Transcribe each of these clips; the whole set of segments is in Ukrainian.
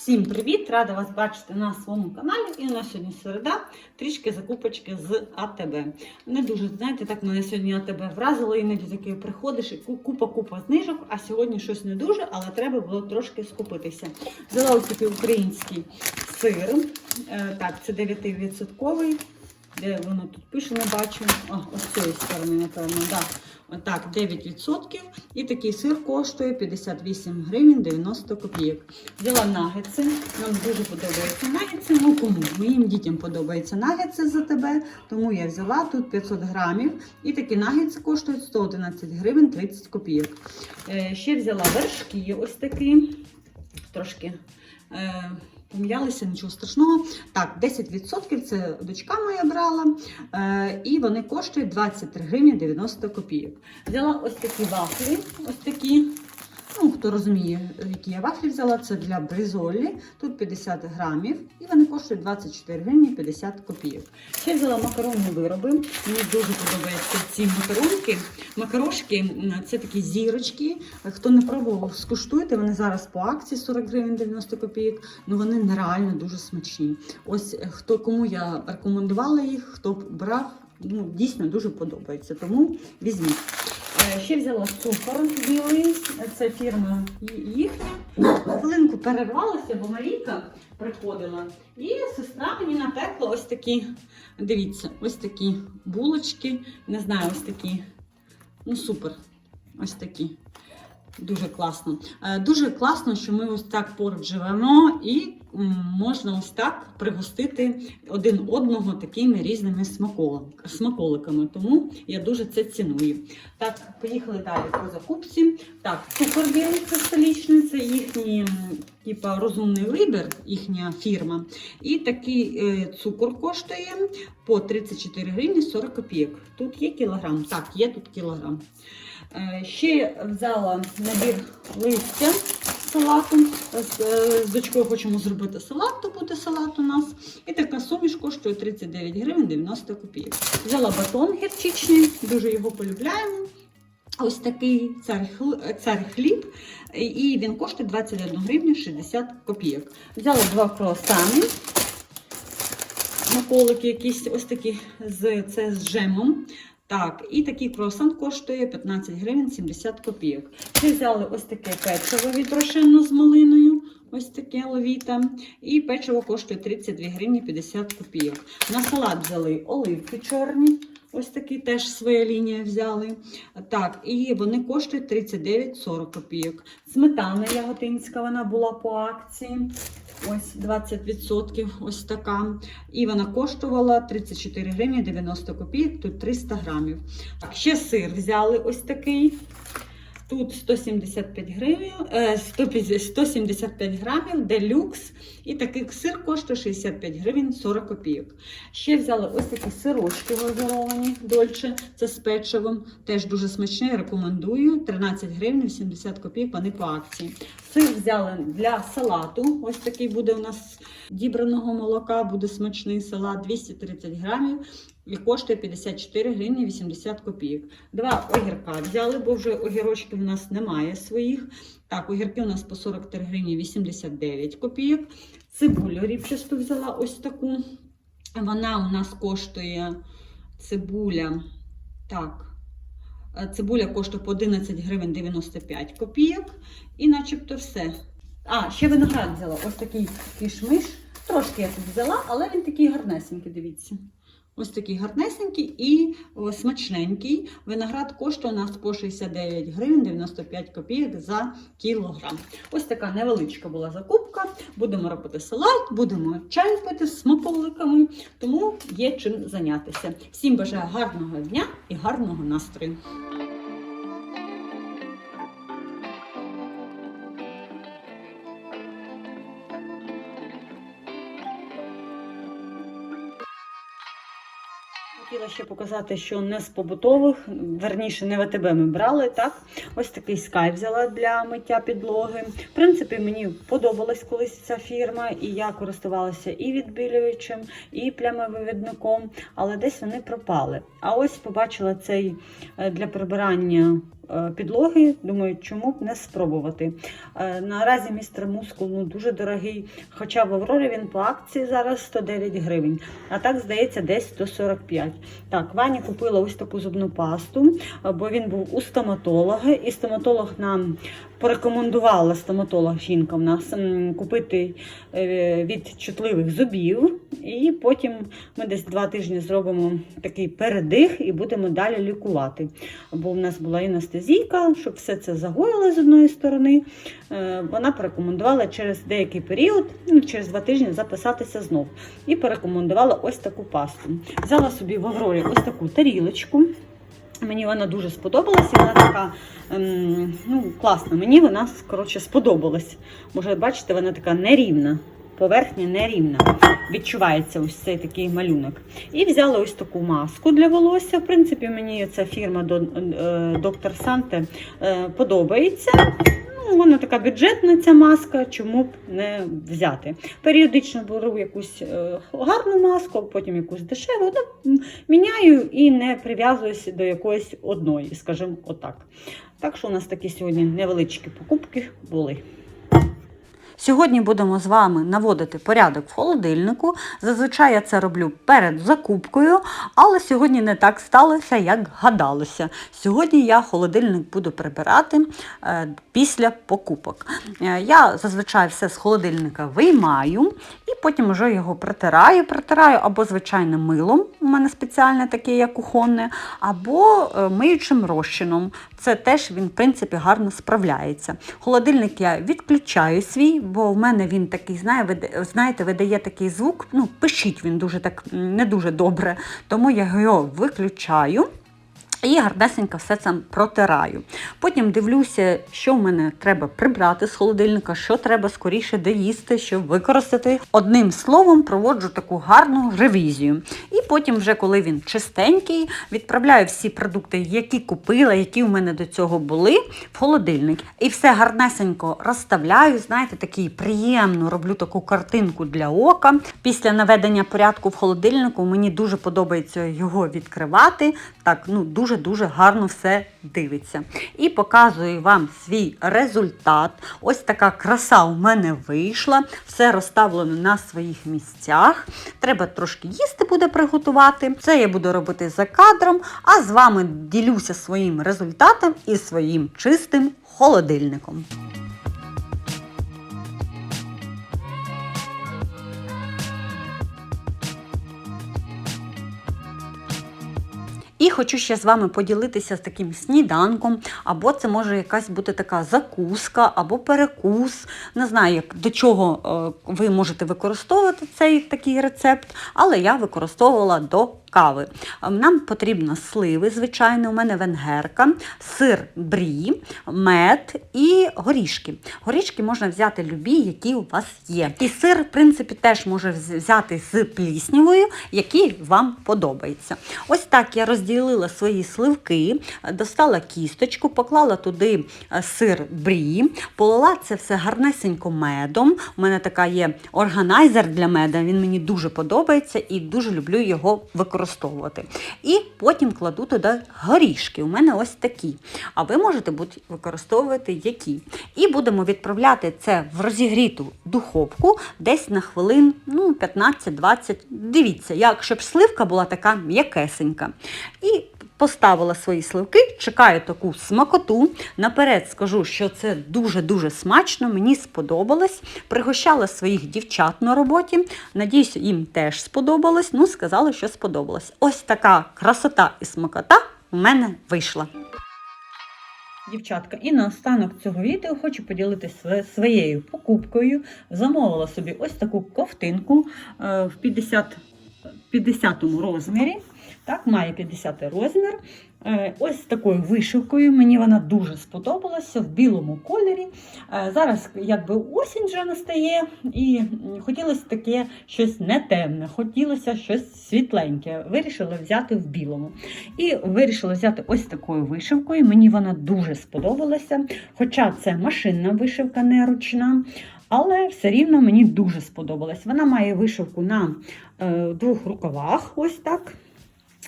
Всім привіт! Рада вас бачити на своєму каналі. І у нас сьогодні середа, трішки закупочки з АТБ. Не дуже, знаєте, так мене сьогодні АТБ вразило, іноді таке приходиш і купа-купа знижок, а сьогодні щось не дуже, але треба було трошки скупитися. Взяла ось такий український сир. Е, Так, це 9%. Де воно тут пише, не бачу. А, ось цієї сторони, напевно, да. Отак, 9%. І такий сир коштує 58 гривень 90 копійок. Взяла нагетси. Нам дуже подобаються нагетси. Ну кому? Моїм дітям подобаються нагетси за тебе. Тому я взяла тут 500 грамів. І такі нагетси коштують 111 гривень 30 копійок. Е, ще взяла вершки, ось такі. Трошки. Е, нічого страшного. Так, 10% це дочка моя брала, е, і вони коштують 23 гривні 90 копійок. Взяла ось такі вафлі, ось такі. Ну, хто розуміє, які я вафлі взяла, це для бризолі. Тут 50 грамів, і вони коштують 24 гривні 50 копійок. Ще взяла макаронні вироби. Мені дуже подобаються ці макаронки. Макарошки це такі зірочки. Хто не пробував, скуштуйте. Вони зараз по акції 40 гривень 90 копійок. Ну вони нереально дуже смачні. Ось е, хто кому я рекомендувала їх, хто б брав, ну дійсно дуже подобається. Тому візьміть. Е, Ще взяла цукор білий, це фірма їхня. Хвилинку перервалася, бо Марійка приходила. І сестра мені напекла ось такі, дивіться, ось такі булочки. Не знаю, ось такі. Ну, супер. Ось такі. Дуже класно. Е, Дуже класно, що ми ось так поруч живемо і можна ось так пригостити один одного такими різними смаколиками. Тому я дуже це ціную. Так, поїхали далі по закупці. Так, цукор це столічний, це їхній типа розумний вибір, їхня фірма. І такий е, цукор коштує по 34 гривні 40 копійок. Тут є кілограм? Так, є тут кілограм. Е, Ще взяла набір листя. З, е, з дочкою хочемо зробити салат, то буде салат у нас. І така суміш коштує 39 гривень 90 копійок. Взяла батон гірчичний, дуже його полюбляємо. Ось такий цар, хліб, і він коштує 21 гривню 60 копійок. Взяла два круасани, смаколики якісь ось такі з, це з джемом. Так, і такий круасан коштує 15 гривень 70 копійок. Ще взяли ось таке печиво від Рошену з малиною. Ось таке ловіта. І печиво коштує 32 гривні 50 копійок. На салат взяли оливки чорні. Ось такі теж своя лінія взяли. Так, і вони коштують 39,40 копійок. Сметана яготинська, вона була по акції. Ось 20%, ось така. І вона коштувала 34 гривні 90 копійок, тут 300 грамів. Так, ще сир взяли ось такий. Тут 175 гривень, е, 150 175 грамів, делюкс. І такий сир коштує 65 гривень 40 копійок. Ще взяли ось такі сирочки глазуровані, дольче, це з печивом. Теж дуже смачний, рекомендую. 13 гривень 80 копійок, вони по акції. Сир взяли для салату. Ось такий буде у нас дібраного молока, буде смачний салат 230 грамів і коштує 54 гривні 80 копійок. Два огірка взяли, бо вже огірочків у нас немає своїх. Так, огірки у нас по 43 гривні 89 копійок. Цибулю ріпчасту взяла ось таку. Вона у нас коштує цибуля. Так. Е, Цибуля коштує по 11 гривень 95 копійок. І начебто все. А, ще виноград взяла. Ось такий кішмиш. Трошки я тут взяла, але він такий гарнесенький, дивіться. Ось такий гарнесенький і смачненький. Виноград коштує у нас по 69 гривень 95 копійок за кілограм. Ось така невеличка була закупка. Будемо робити салат, будемо чай пити з смаколиками, тому є чим зайнятися. Всім бажаю гарного дня і гарного настрою. Хотіла ще показати, що не з побутових, верніше, не в ми брали. так? Ось такий скай взяла для миття підлоги. В принципі, мені подобалась колись ця фірма, і я користувалася і відбілюючим, і плямовивідником, але десь вони пропали. А ось побачила цей е, для прибирання підлоги. Думаю, чому б не спробувати. Е, Наразі містер Мускул ну, дуже дорогий, хоча в Аврорі він по акції зараз 109 гривень, а так, здається, десь 145. Так, Ваня купила ось таку зубну пасту, е, бо він був у стоматолога, і стоматолог нам порекомендувала стоматолог жінка в нас купити е, від чутливих зубів. І потім ми десь два тижні зробимо такий передих і будемо далі лікувати. Бо в нас була анестезійка, щоб все це загоїло з одної сторони. Е, Вона порекомендувала через деякий період, ну, через два тижні записатися знов. І порекомендувала ось таку пасту. Взяла собі в Аврорі ось таку тарілочку. Мені вона дуже сподобалась, і вона така ем, ну, класна. Мені вона коротше, сподобалась. Може, бачите, вона така нерівна. Поверхня нерівна. Відчувається ось цей такий малюнок. І взяла ось таку маску для волосся. В принципі, мені ця фірма Доктор Санте е, подобається. Ну, вона така бюджетна ця маска, чому б не взяти. Періодично беру якусь е, гарну маску, потім якусь дешеву. Ну, міняю і не прив'язуюся до якоїсь одної, скажімо отак. Так що у нас такі сьогодні невеличкі покупки були. Сьогодні будемо з вами наводити порядок в холодильнику. Зазвичай я це роблю перед закупкою, але сьогодні не так сталося, як гадалося. Сьогодні я холодильник буду прибирати е, після покупок. Е, я зазвичай все з холодильника виймаю і потім вже його протираю. Протираю або звичайним милом, у мене спеціальне таке, як кухонне, або е, миючим розчином. Це теж він, в принципі, гарно справляється. Холодильник я відключаю свій, бо в мене він такий, знає, вида- знаєте, видає такий звук. Ну, пишіть він дуже так не дуже добре. Тому я його виключаю. І гарнесенько все це протираю. Потім дивлюся, що в мене треба прибрати з холодильника, що треба скоріше доїсти, щоб використати. Одним словом, проводжу таку гарну ревізію. І потім, вже коли він чистенький, відправляю всі продукти, які купила, які в мене до цього були, в холодильник. І все гарнесенько розставляю. Знаєте, такий приємно роблю таку картинку для ока. Після наведення порядку в холодильнику мені дуже подобається його відкривати. Так, ну дуже-дуже гарно все дивиться. І показую вам свій результат. Ось така краса у мене вийшла. Все розставлено на своїх місцях. Треба трошки їсти буде приготувати. Це я буду робити за кадром, а з вами ділюся своїм результатом і своїм чистим холодильником. І хочу ще з вами поділитися з таким сніданком, або це може якась бути така закуска, або перекус. Не знаю, до чого е, ви можете використовувати цей такий рецепт, але я використовувала до кави. Е, Нам потрібно сливи, звичайно, у мене венгерка, сир брі, мед і горішки. Горішки можна взяти любі, які у вас є. І сир, в принципі, теж може взяти з пліснявою, який вам подобається. Ось так я розділила свої сливки, достала кісточку, поклала туди е, сир брі, полила це все гарнесенько медом. У мене така є органайзер для меда, він мені дуже подобається і дуже люблю його використовувати. І потім кладу туди горішки. У мене ось такі. А ви можете будь використовувати які. І будемо відправляти це в розігріту духовку десь на хвилин ну, 15-20. Дивіться, як щоб сливка була така м'якесенька. І Поставила свої сливки, чекаю таку смакоту. Наперед скажу, що це дуже-дуже смачно, мені сподобалось. Пригощала своїх дівчат на роботі. Надіюсь, їм теж сподобалось. Ну, сказали, що сподобалось. Ось така красота і смакота у мене вийшла. Дівчатка, і на останок цього відео хочу поділитися своєю покупкою. Замовила собі ось таку ковтинку е, в 50, 50 розмірі. Так, має 50 розмір. Е, Ось такою вишивкою. Мені вона дуже сподобалася в білому кольорі. Е, Зараз якби осінь вже настає, і хотілося таке щось не темне, хотілося щось світленьке. Вирішила взяти в білому. І вирішила взяти ось такою вишивкою. Мені вона дуже сподобалася. Хоча це машинна вишивка, не ручна. Але все рівно мені дуже сподобалась. Вона має вишивку на е, двох рукавах, ось так.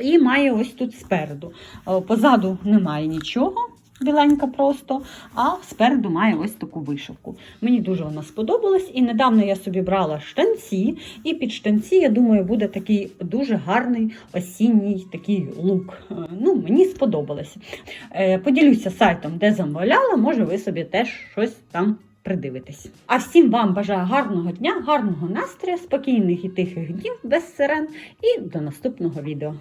І має ось тут спереду. Е, Позаду немає нічого. біленька просто, а спереду має ось таку вишивку. Мені дуже вона сподобалась, і недавно я собі брала штанці, і під штанці, я думаю, буде такий дуже гарний осінній такий лук. Е, Ну, мені сподобалося. Е, Поділюся сайтом, де замовляла, може ви собі теж щось там придивитесь. А всім вам бажаю гарного дня, гарного настрою, спокійних і тихих днів без сирен і до наступного відео.